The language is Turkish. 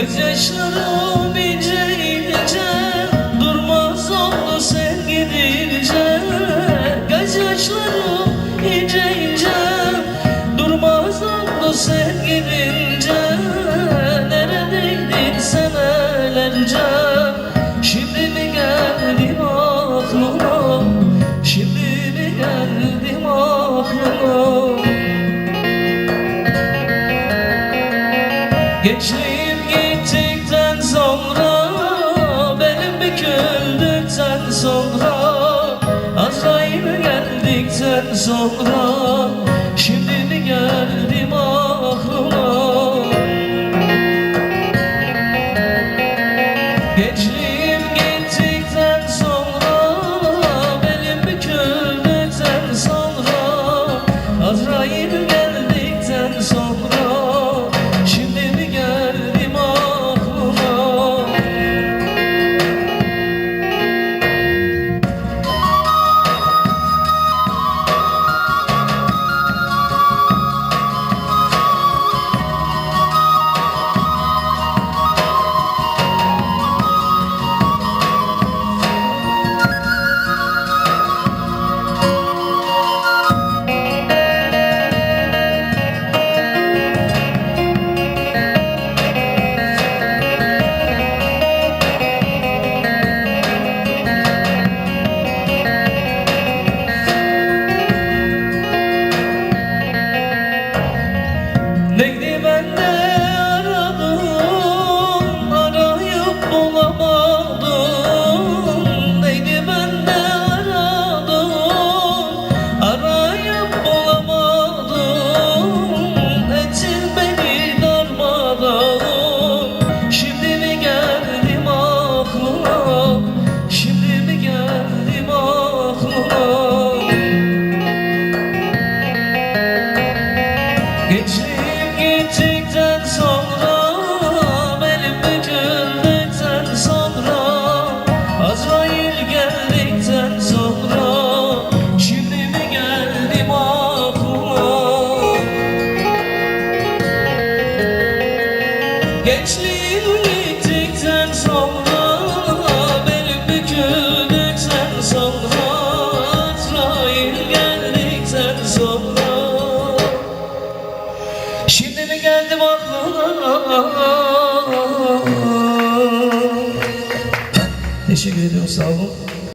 Gözyaşlarım ince ince Durmaz oldu sen gidince Gözyaşlarım ince ince Durmaz oldu sen gidince Neredeydin senelerce Şimdi mi geldim aklıma Şimdi mi geldim aklıma Gençliğim geldikten sonra Şimdi gittikten sonra Benim büküldükten sonra Azrail geldikten sonra Şimdi mi geldim aklıma Gençliğim Teşekkür ediyorum sağ olun.